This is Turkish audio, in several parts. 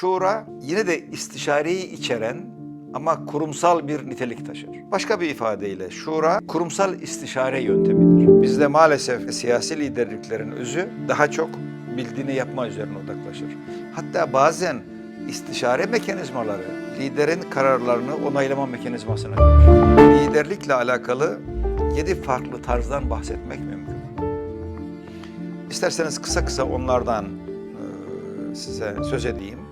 Şura yine de istişareyi içeren ama kurumsal bir nitelik taşır. Başka bir ifadeyle şura kurumsal istişare yöntemidir. Bizde maalesef siyasi liderliklerin özü daha çok bildiğini yapma üzerine odaklaşır. Hatta bazen istişare mekanizmaları liderin kararlarını onaylama mekanizmasına dönüşür. Liderlikle alakalı yedi farklı tarzdan bahsetmek mümkün. İsterseniz kısa kısa onlardan e, size söz edeyim.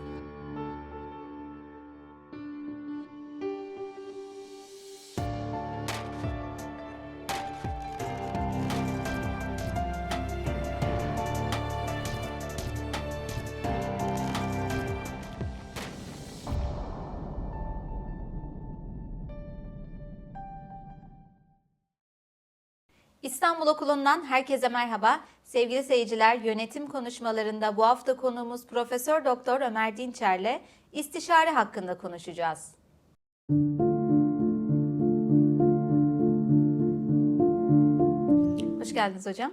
İstanbul Okulu'ndan herkese merhaba. Sevgili seyirciler, yönetim konuşmalarında bu hafta konuğumuz Profesör Doktor Ömer Dinçer'le istişare hakkında konuşacağız. Hoş geldiniz hocam.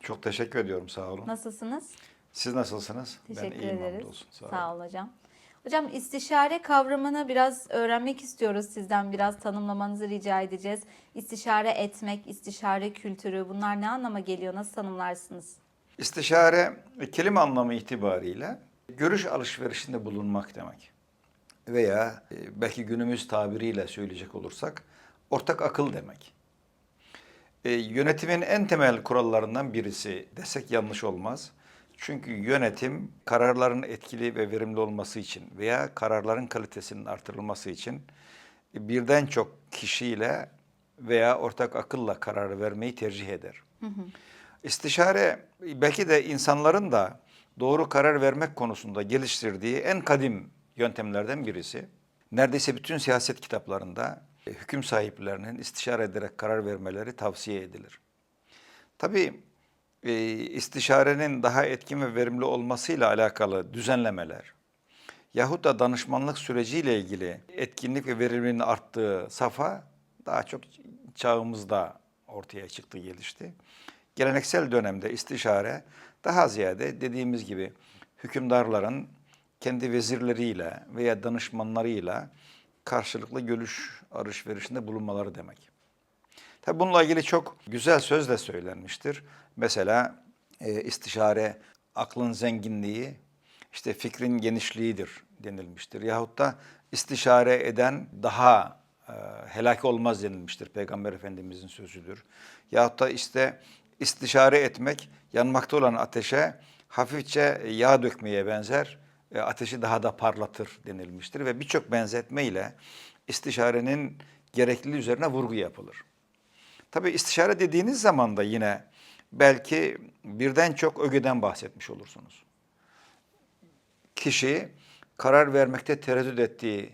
Çok teşekkür ediyorum sağ olun. Nasılsınız? Siz nasılsınız? Teşekkür ben iyiyim ederiz. Sağ olun. Sağ olun hocam. Hocam istişare kavramını biraz öğrenmek istiyoruz sizden. Biraz tanımlamanızı rica edeceğiz. İstişare etmek, istişare kültürü bunlar ne anlama geliyor? Nasıl tanımlarsınız? İstişare e, kelime anlamı itibariyle görüş alışverişinde bulunmak demek. Veya e, belki günümüz tabiriyle söyleyecek olursak ortak akıl demek. E, yönetimin en temel kurallarından birisi desek yanlış olmaz. Çünkü yönetim kararların etkili ve verimli olması için veya kararların kalitesinin artırılması için birden çok kişiyle veya ortak akılla karar vermeyi tercih eder. İstişare belki de insanların da doğru karar vermek konusunda geliştirdiği en kadim yöntemlerden birisi. Neredeyse bütün siyaset kitaplarında e, hüküm sahiplerinin istişare ederek karar vermeleri tavsiye edilir. Tabii e, istişarenin daha etkin ve verimli olmasıyla alakalı düzenlemeler yahut da danışmanlık süreciyle ilgili etkinlik ve verimliliğin arttığı safa daha çok çağımızda ortaya çıktı, gelişti. Geleneksel dönemde istişare daha ziyade dediğimiz gibi hükümdarların kendi vezirleriyle veya danışmanlarıyla karşılıklı görüş alışverişinde bulunmaları demek. Tabi bununla ilgili çok güzel söz de söylenmiştir. Mesela e, istişare aklın zenginliği, işte fikrin genişliğidir denilmiştir. Yahut da istişare eden daha e, helak olmaz denilmiştir. Peygamber Efendimizin sözüdür. Yahut da işte istişare etmek yanmakta olan ateşe hafifçe yağ dökmeye benzer, e, ateşi daha da parlatır denilmiştir. Ve birçok benzetme ile istişarenin gerekliliği üzerine vurgu yapılır. Tabii istişare dediğiniz zaman da yine belki birden çok ögeden bahsetmiş olursunuz. Kişi karar vermekte tereddüt ettiği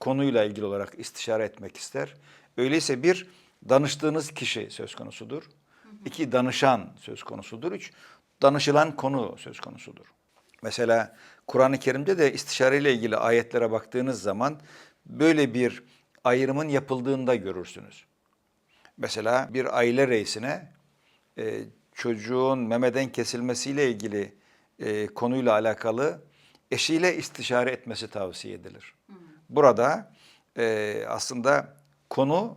konuyla ilgili olarak istişare etmek ister. Öyleyse bir danıştığınız kişi söz konusudur. İki danışan söz konusudur. Üç danışılan konu söz konusudur. Mesela Kur'an-ı Kerim'de de istişare ile ilgili ayetlere baktığınız zaman böyle bir ayrımın yapıldığında görürsünüz. Mesela bir aile reisine e, çocuğun memeden kesilmesiyle ilgili e, konuyla alakalı eşiyle istişare etmesi tavsiye edilir. Burada e, aslında konu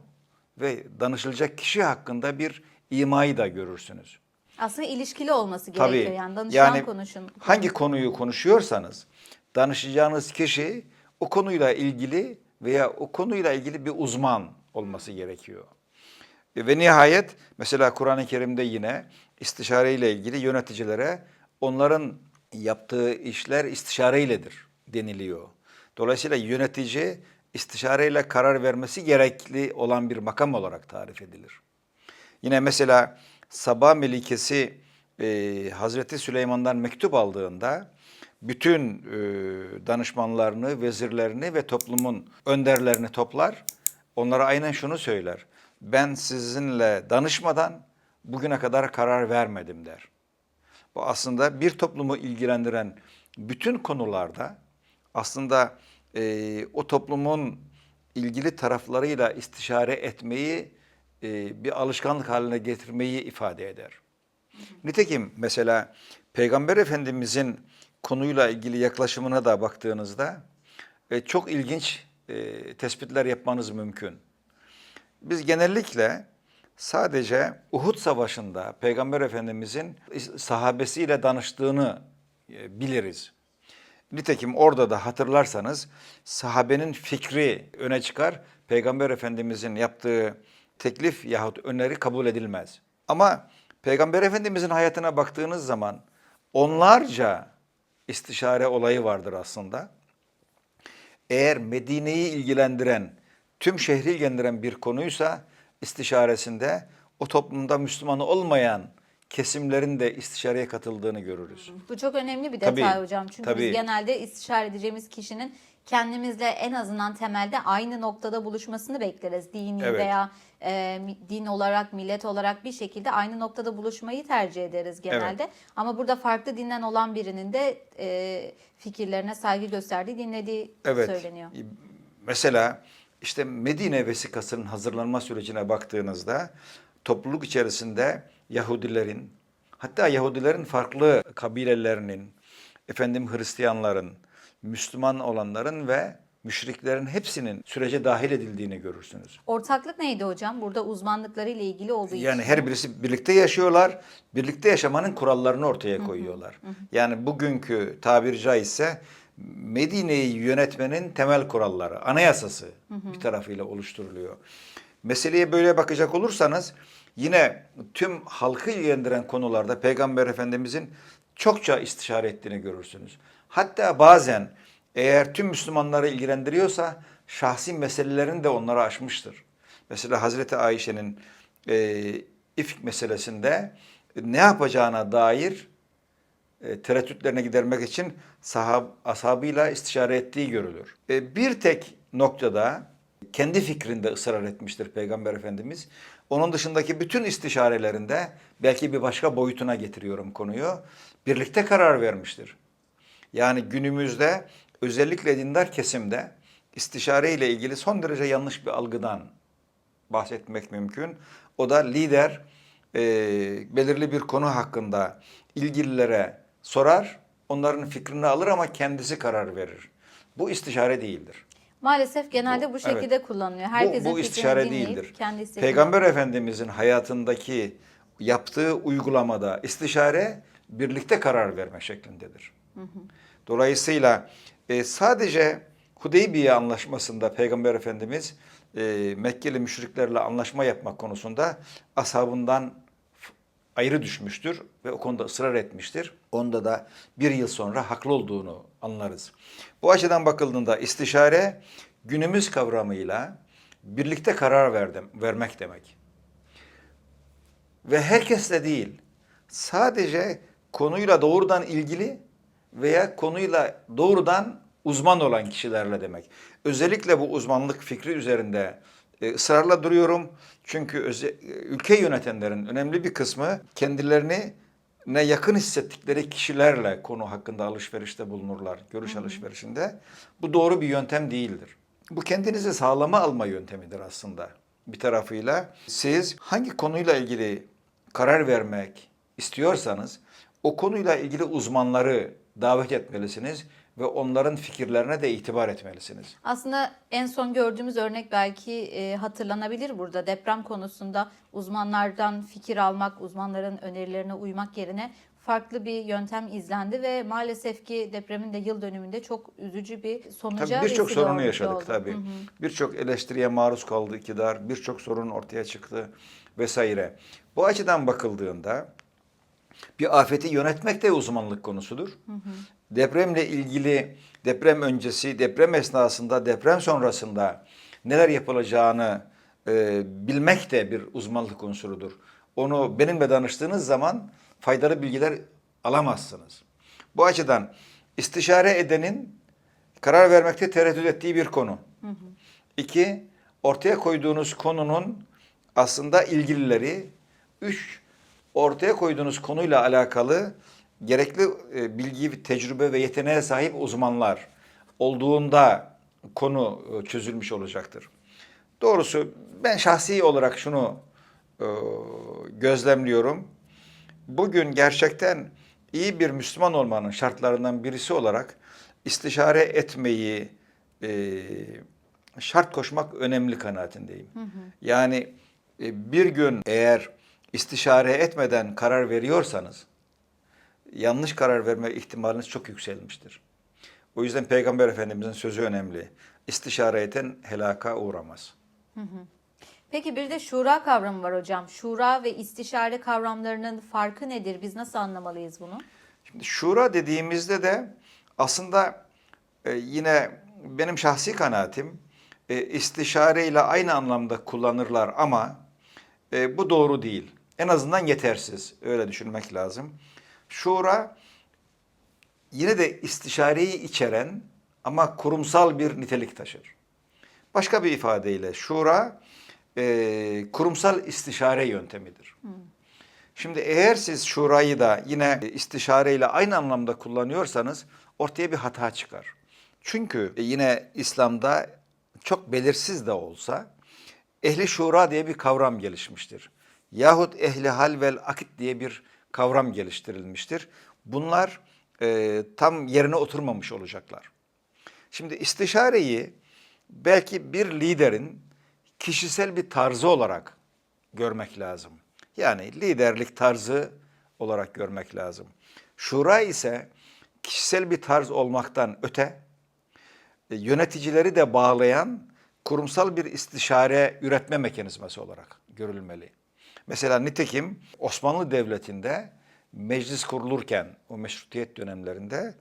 ve danışılacak kişi hakkında bir imayı da görürsünüz. Aslında ilişkili olması Tabii. gerekiyor. Yani danışan Yani konuşun. hangi konuyu konuşuyorsanız danışacağınız kişi o konuyla ilgili veya o konuyla ilgili bir uzman olması gerekiyor. Ve nihayet mesela Kur'an-ı Kerim'de yine istişare ile ilgili yöneticilere onların yaptığı işler istişareyledir deniliyor. Dolayısıyla yönetici istişareyle karar vermesi gerekli olan bir makam olarak tarif edilir. Yine mesela Sabah Melikesi e, Hazreti Süleyman'dan mektup aldığında bütün e, danışmanlarını, vezirlerini ve toplumun önderlerini toplar. Onlara aynen şunu söyler. Ben sizinle danışmadan bugüne kadar karar vermedim der. Bu aslında bir toplumu ilgilendiren bütün konularda aslında e, o toplumun ilgili taraflarıyla istişare etmeyi e, bir alışkanlık haline getirmeyi ifade eder. Nitekim mesela Peygamber Efendimizin konuyla ilgili yaklaşımına da baktığınızda e, çok ilginç e, tespitler yapmanız mümkün. Biz genellikle sadece Uhud Savaşı'nda Peygamber Efendimizin sahabesiyle danıştığını e, biliriz. Nitekim orada da hatırlarsanız sahabenin fikri öne çıkar. Peygamber Efendimizin yaptığı teklif yahut öneri kabul edilmez. Ama Peygamber Efendimizin hayatına baktığınız zaman onlarca istişare olayı vardır aslında. Eğer Medine'yi ilgilendiren, tüm şehri ilgilendiren bir konuysa istişaresinde o toplumda Müslüman olmayan kesimlerin de istişareye katıldığını görürüz. Bu çok önemli bir detay Tabii, hocam. Çünkü tabii. biz genelde istişare edeceğimiz kişinin kendimizle en azından temelde aynı noktada buluşmasını bekleriz. Dini Evet. veya e, din olarak, millet olarak bir şekilde aynı noktada buluşmayı tercih ederiz genelde. Ama burada farklı dinden olan birinin de e, fikirlerine saygı gösterdiği, dinlediği Evet. söyleniyor. Mesela işte Medine vesikasının hazırlanma sürecine baktığınızda topluluk içerisinde Yahudilerin hatta Yahudilerin farklı kabilelerinin, efendim Hristiyanların, Müslüman olanların ve müşriklerin hepsinin sürece dahil edildiğini görürsünüz. Ortaklık neydi hocam? Burada uzmanlıkları ile ilgili olduğu Yani için. her birisi birlikte yaşıyorlar, birlikte yaşamanın kurallarını ortaya koyuyorlar. Yani bugünkü tabiri caizse Medine'yi yönetmenin temel kuralları, anayasası bir tarafıyla oluşturuluyor. Meseleye böyle bakacak olursanız yine tüm halkı ilgilendiren konularda Peygamber Efendimizin çokça istişare ettiğini görürsünüz. Hatta bazen eğer tüm Müslümanları ilgilendiriyorsa şahsi meselelerini de onlara aşmıştır. Mesela Hazreti Ayşe'nin e, ifk meselesinde ne yapacağına dair e, tereddütlerine gidermek için sahab, ashabıyla istişare ettiği görülür. E, bir tek noktada kendi fikrinde ısrar etmiştir Peygamber Efendimiz. Onun dışındaki bütün istişarelerinde belki bir başka boyutuna getiriyorum konuyu. Birlikte karar vermiştir. Yani günümüzde özellikle dindar kesimde istişare ile ilgili son derece yanlış bir algıdan bahsetmek mümkün. O da lider e, belirli bir konu hakkında ilgililere sorar, onların fikrini alır ama kendisi karar verir. Bu istişare değildir. Maalesef genelde bu, Bu- şekilde evet. kullanılıyor. Bu, Herkesin bu fikrini istişare dinleyip değildir. kendi istediğini- Peygamber Efendimizin hayatındaki yaptığı uygulamada istişare birlikte karar verme şeklindedir. Dolayısıyla e, sadece Hudeybiye anlaşmasında Peygamber Efendimiz e, Mekkeli müşriklerle anlaşma yapmak konusunda ashabından ayrı düşmüştür ve o konuda ısrar etmiştir. Onda da bir yıl sonra haklı olduğunu anlarız. Bu açıdan bakıldığında istişare günümüz kavramıyla birlikte karar verdim, vermek demek. Ve herkesle değil, sadece konuyla doğrudan ilgili veya konuyla doğrudan uzman olan kişilerle demek. Özellikle bu uzmanlık fikri üzerinde ısrarla duruyorum. Çünkü e, ülke yönetenlerin önemli bir kısmı kendilerini ne yakın hissettikleri kişilerle konu hakkında alışverişte bulunurlar, görüş alışverişinde. Bu doğru bir yöntem değildir. Bu kendinizi sağlama alma yöntemidir aslında bir tarafıyla. Siz hangi konuyla ilgili karar vermek istiyorsanız o konuyla ilgili uzmanları davet etmelisiniz ve onların fikirlerine de itibar etmelisiniz. Aslında en son gördüğümüz örnek belki e, hatırlanabilir burada. Deprem konusunda uzmanlardan fikir almak, uzmanların önerilerine uymak yerine farklı bir yöntem izlendi ve maalesef ki depremin de yıl dönümünde çok üzücü bir sonuca Tabii birçok sorunu yaşadık oldu. tabii. Hı hı. Birçok eleştiriye maruz kaldı iktidar, birçok sorun ortaya çıktı vesaire. Bu açıdan bakıldığında bir afeti yönetmek de uzmanlık konusudur. Depremle ilgili deprem öncesi, deprem esnasında, deprem sonrasında neler yapılacağını e, bilmek de bir uzmanlık unsurudur. Onu benimle danıştığınız zaman faydalı bilgiler alamazsınız. Bu açıdan istişare edenin karar vermekte tereddüt ettiği bir konu. İki, ortaya koyduğunuz konunun aslında ilgilileri. Üç, ortaya koyduğunuz konuyla alakalı gerekli e, bilgi, tecrübe ve yeteneğe sahip uzmanlar olduğunda konu e, çözülmüş olacaktır. Doğrusu ben şahsi olarak şunu e, gözlemliyorum. Bugün gerçekten iyi bir Müslüman olmanın şartlarından birisi olarak istişare etmeyi şart koşmak önemli kanaatindeyim. Yani e, bir gün eğer istişare etmeden karar veriyorsanız yanlış karar verme ihtimaliniz çok yükselmiştir. O yüzden Peygamber Efendimizin sözü önemli. İstişare eden helaka uğramaz. Peki bir de şura kavramı var hocam. Şura ve istişare kavramlarının farkı nedir? Biz nasıl anlamalıyız bunu? Şimdi şura dediğimizde de aslında e, yine benim şahsi kanaatim e, istişare ile aynı anlamda kullanırlar ama e, bu doğru değil. En azından yetersiz. Öyle düşünmek lazım. Şura yine de istişareyi içeren ama kurumsal bir nitelik taşır. Başka bir ifadeyle şura e, kurumsal istişare yöntemidir. Şimdi eğer siz şurayı da yine istişareyle aynı anlamda kullanıyorsanız ortaya bir hata çıkar. Çünkü yine İslam'da çok belirsiz de olsa ehli şura diye bir kavram gelişmiştir. Yahut ehli hal vel akit diye bir kavram geliştirilmiştir. Bunlar e, tam yerine oturmamış olacaklar. Şimdi istişareyi belki bir liderin kişisel bir tarzı olarak görmek lazım. Yani liderlik tarzı olarak görmek lazım. Şura ise kişisel bir tarz olmaktan öte e, yöneticileri de bağlayan kurumsal bir istişare üretme mekanizması olarak görülmeli. Mesela nitekim Osmanlı Devleti'nde meclis kurulurken o meşrutiyet dönemlerinde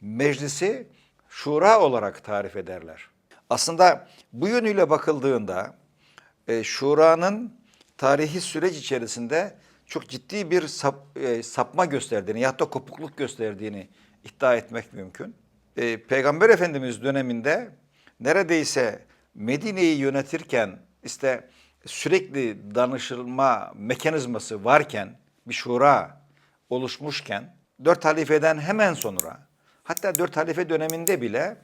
meclisi şura olarak tarif ederler. Aslında bu yönüyle bakıldığında e, şuranın tarihi süreç içerisinde çok ciddi bir sap, e, sapma gösterdiğini ya da kopukluk gösterdiğini iddia etmek mümkün. E, Peygamber Efendimiz döneminde neredeyse Medine'yi yönetirken işte sürekli danışılma mekanizması varken bir şura oluşmuşken dört halifeden hemen sonra hatta dört halife döneminde bile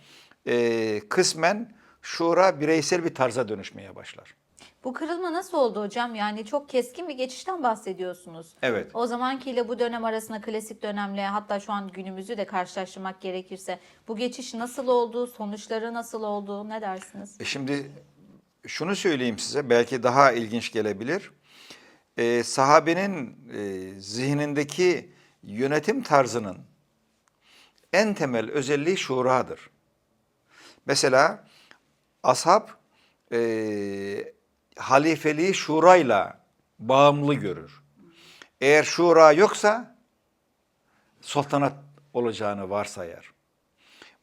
e, kısmen şura bireysel bir tarza dönüşmeye başlar. Bu kırılma nasıl oldu hocam? Yani çok keskin bir geçişten bahsediyorsunuz. Evet. O zamankiyle bu dönem arasında klasik dönemle hatta şu an günümüzü de karşılaştırmak gerekirse bu geçiş nasıl oldu? Sonuçları nasıl oldu? Ne dersiniz? E şimdi şunu söyleyeyim size belki daha ilginç gelebilir. E, sahabenin e, zihnindeki yönetim tarzının en temel özelliği şuradır. Mesela ashab e, halifeliği şurayla bağımlı görür. Eğer şura yoksa sultanat olacağını varsayar.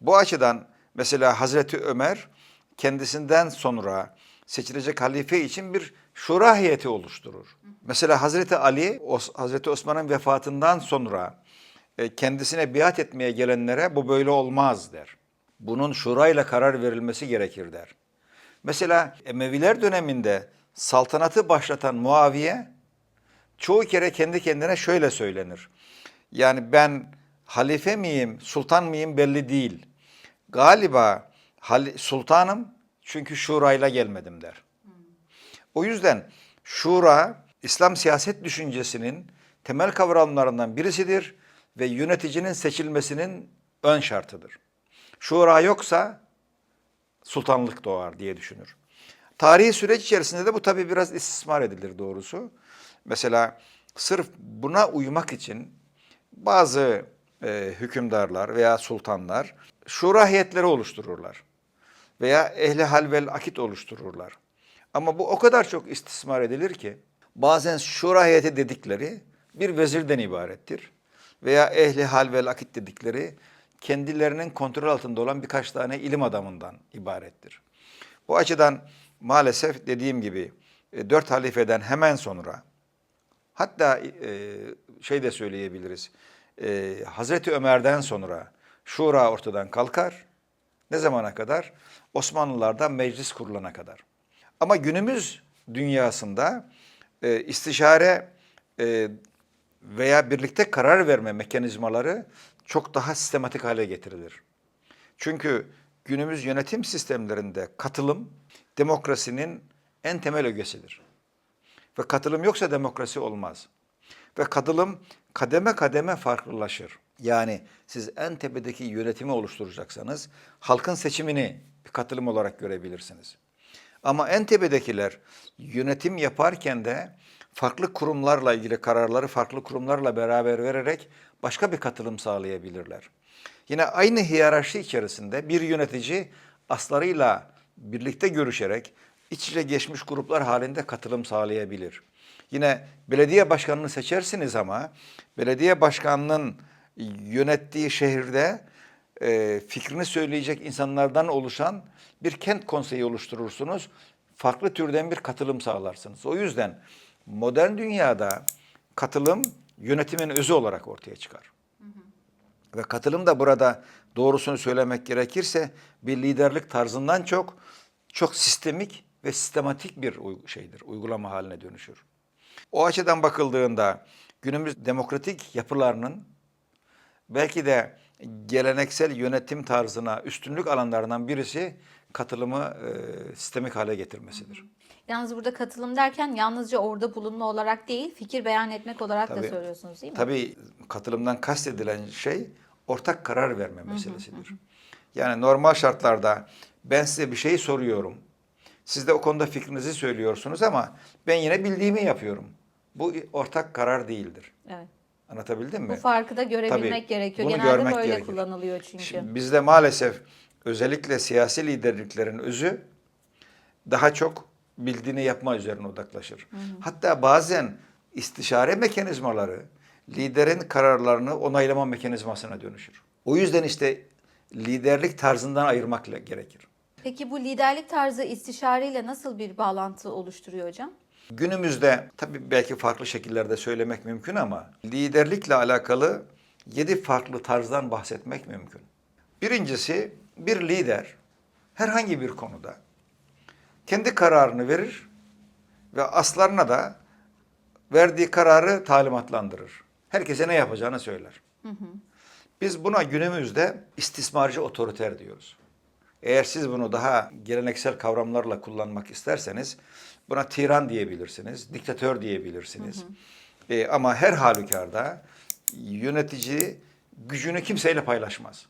Bu açıdan mesela Hazreti Ömer kendisinden sonra seçilecek halife için bir şura heyeti oluşturur. Mesela Hazreti Ali, Hazreti Osman'ın vefatından sonra e, kendisine biat etmeye gelenlere bu böyle olmaz der. Bunun şurayla karar verilmesi gerekir der. Mesela Emeviler döneminde saltanatı başlatan Muaviye çoğu kere kendi kendine şöyle söylenir. Yani ben halife miyim, sultan mıyım belli değil. Galiba sultanım çünkü şurayla gelmedim der. O yüzden şura İslam siyaset düşüncesinin temel kavramlarından birisidir ve yöneticinin seçilmesinin ön şartıdır. Şura yoksa sultanlık doğar diye düşünür. Tarihi süreç içerisinde de bu tabii biraz istismar edilir doğrusu. Mesela sırf buna uymak için bazı e, hükümdarlar veya sultanlar şura heyetleri oluştururlar. Veya ehli hal vel akit oluştururlar. Ama bu o kadar çok istismar edilir ki bazen şura heyeti dedikleri bir vezirden ibarettir. Veya ehli hal vel akit dedikleri kendilerinin kontrol altında olan birkaç tane ilim adamından ibarettir. Bu açıdan maalesef dediğim gibi e, dört halifeden hemen sonra hatta e, şey de söyleyebiliriz. E, Hazreti Ömer'den sonra şura ortadan kalkar. Ne zamana kadar? Osmanlılardan meclis kurulana kadar. Ama günümüz dünyasında e, istişare e, veya birlikte karar verme mekanizmaları çok daha sistematik hale getirilir. Çünkü günümüz yönetim sistemlerinde katılım demokrasinin en temel ögesidir. Ve katılım yoksa demokrasi olmaz. Ve katılım kademe kademe farklılaşır. Yani siz en tepedeki yönetimi oluşturacaksanız halkın seçimini bir katılım olarak görebilirsiniz. Ama en tepedekiler yönetim yaparken de farklı kurumlarla ilgili kararları farklı kurumlarla beraber vererek başka bir katılım sağlayabilirler. Yine aynı hiyerarşi içerisinde bir yönetici aslarıyla birlikte görüşerek iç içe geçmiş gruplar halinde katılım sağlayabilir. Yine belediye başkanını seçersiniz ama belediye başkanının yönettiği şehirde e, fikrini söyleyecek insanlardan oluşan bir kent konseyi oluşturursunuz. Farklı türden bir katılım sağlarsınız. O yüzden modern dünyada katılım yönetimin özü olarak ortaya çıkar. Ve katılım da burada doğrusunu söylemek gerekirse bir liderlik tarzından çok çok sistemik ve sistematik bir şeydir, uygulama haline dönüşür. O açıdan bakıldığında günümüz demokratik yapılarının belki de geleneksel yönetim tarzına üstünlük alanlarından birisi katılımı e, sistemik hale getirmesidir. Yalnız burada katılım derken yalnızca orada bulunma olarak değil, fikir beyan etmek olarak da Tabii. söylüyorsunuz değil mi? Tabii katılımdan kastedilen şey ortak karar verme meselesidir. Yani normal şartlarda ben size bir şey soruyorum. Siz de o konuda fikrinizi söylüyorsunuz ama ben yine bildiğimi yapıyorum. Bu ortak karar değildir. Evet. Anlatabildim mi? Bu farkı da görebilmek Tabii, gerekiyor. bunu Genelde görmek böyle gerekir. kullanılıyor çünkü. Şimdi bizde maalesef özellikle siyasi liderliklerin özü daha çok bildiğini yapma üzerine odaklaşır. Hatta bazen istişare mekanizmaları liderin kararlarını onaylama mekanizmasına dönüşür. O yüzden işte liderlik tarzından ayırmak gerekir. Peki bu liderlik tarzı istişareyle nasıl bir bağlantı oluşturuyor hocam? Günümüzde tabii belki farklı şekillerde söylemek mümkün ama liderlikle alakalı yedi farklı tarzdan bahsetmek mümkün. Birincisi bir lider herhangi bir konuda kendi kararını verir ve aslarına da verdiği kararı talimatlandırır. Herkese ne yapacağını söyler. Biz buna günümüzde istismarcı otoriter diyoruz. Eğer siz bunu daha geleneksel kavramlarla kullanmak isterseniz buna tiran diyebilirsiniz, diktatör diyebilirsiniz. E, ama her halükarda yönetici gücünü kimseyle paylaşmaz.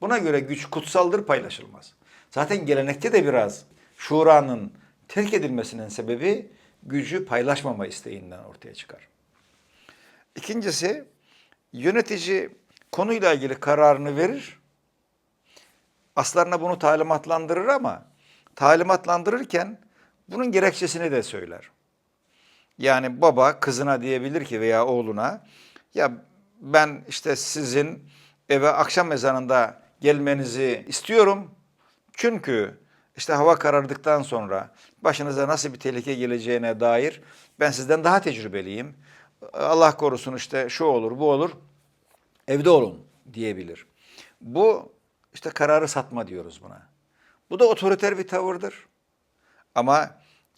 Buna göre güç kutsaldır, paylaşılmaz. Zaten gelenekte de biraz şuranın terk edilmesinin sebebi gücü paylaşmama isteğinden ortaya çıkar. İkincisi yönetici konuyla ilgili kararını verir. Aslarına bunu talimatlandırır ama talimatlandırırken bunun gerekçesini de söyler. Yani baba kızına diyebilir ki veya oğluna ya ben işte sizin eve akşam ezanında gelmenizi istiyorum. Çünkü işte hava karardıktan sonra başınıza nasıl bir tehlike geleceğine dair ben sizden daha tecrübeliyim. Allah korusun işte şu olur bu olur evde olun diyebilir. Bu işte kararı satma diyoruz buna. Bu da otoriter bir tavırdır. Ama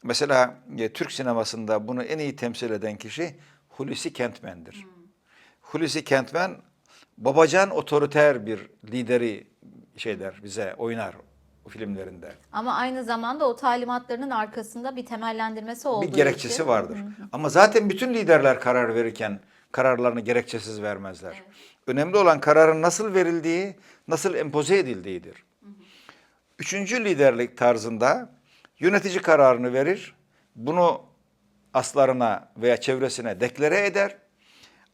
mesela e, Türk sinemasında bunu en iyi temsil eden kişi Hulusi Kentmen'dir. Hulusi Kentmen babacan otoriter bir lideri şey der bize oynar o filmlerinde. Ama aynı zamanda o talimatlarının arkasında bir temellendirmesi olduğu bir gerekçesi için- vardır. Ama zaten bütün liderler karar verirken kararlarını gerekçesiz vermezler. Önemli olan kararın nasıl verildiği, nasıl empoze edildiğidir. Üçüncü liderlik tarzında yönetici kararını verir, bunu aslarına veya çevresine deklare eder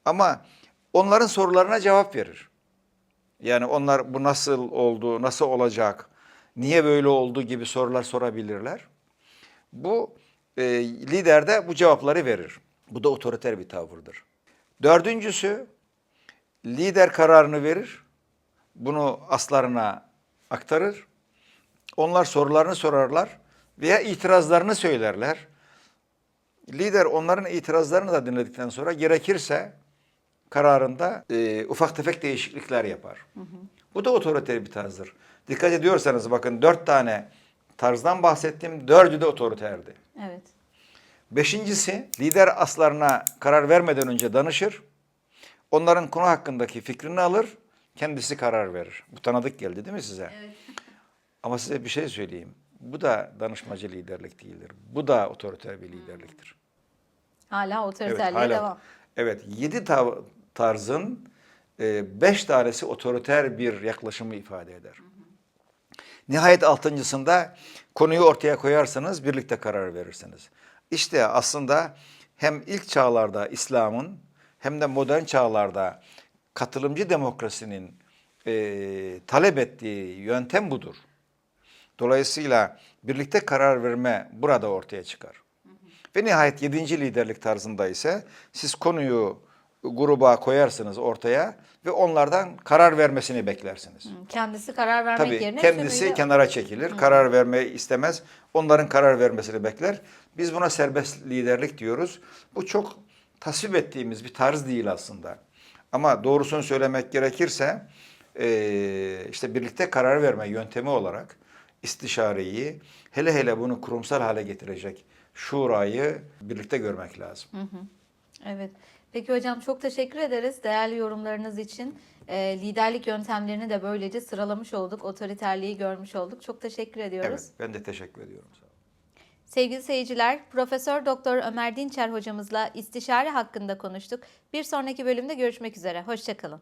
ama onların sorularına cevap verir. Yani onlar bu nasıl oldu, nasıl olacak, niye böyle oldu gibi sorular sorabilirler. Bu e, lider de bu cevapları verir. Bu da otoriter bir tavırdır. Dördüncüsü lider kararını verir. Bunu aslarına aktarır. Onlar sorularını sorarlar veya itirazlarını söylerler. Lider onların itirazlarını da dinledikten sonra gerekirse kararında e, ufak tefek değişiklikler yapar. Bu da otoriter bir tarzdır. Dikkat ediyorsanız bakın dört tane tarzdan bahsettim. Dördü de otoriterdi. Evet. Beşincisi lider aslarına karar vermeden önce danışır. Onların konu hakkındaki fikrini alır. Kendisi karar verir. Bu tanıdık geldi değil mi size? Evet. Ama size bir şey söyleyeyim. Bu da danışmacı liderlik değildir. Bu da otoriter bir liderliktir. Hala Evet, otoriterliğe hala- devam. Evet, yedi tarzın e, beş tanesi otoriter bir yaklaşımı ifade eder. Nihayet altıncısında konuyu ortaya koyarsanız birlikte karar verirsiniz. İşte aslında hem ilk çağlarda İslam'ın hem de modern çağlarda katılımcı demokrasinin e, talep ettiği yöntem budur. Dolayısıyla birlikte karar verme burada ortaya çıkar. Ve nihayet yedinci liderlik tarzında ise siz konuyu gruba koyarsınız ortaya ve onlardan karar vermesini beklersiniz. Kendisi karar vermek Tabii yerine kendisi tümüyle- kenara çekilir, karar vermeyi istemez. Onların karar vermesini bekler. Biz buna serbest liderlik diyoruz. Bu çok tasvip ettiğimiz bir tarz değil aslında. Ama doğrusunu söylemek gerekirse eee, işte birlikte karar verme yöntemi olarak istişareyi hele hele bunu kurumsal hale getirecek şurayı birlikte görmek lazım. Evet. Peki hocam çok teşekkür ederiz değerli yorumlarınız için. Ee, liderlik yöntemlerini de böylece sıralamış olduk. Otoriterliği görmüş olduk. Çok teşekkür ediyoruz. Evet, ben de teşekkür ediyorum. Sevgili seyirciler, Profesör Doktor Ömer Dinçer hocamızla istişare hakkında konuştuk. Bir sonraki bölümde görüşmek üzere. Hoşçakalın.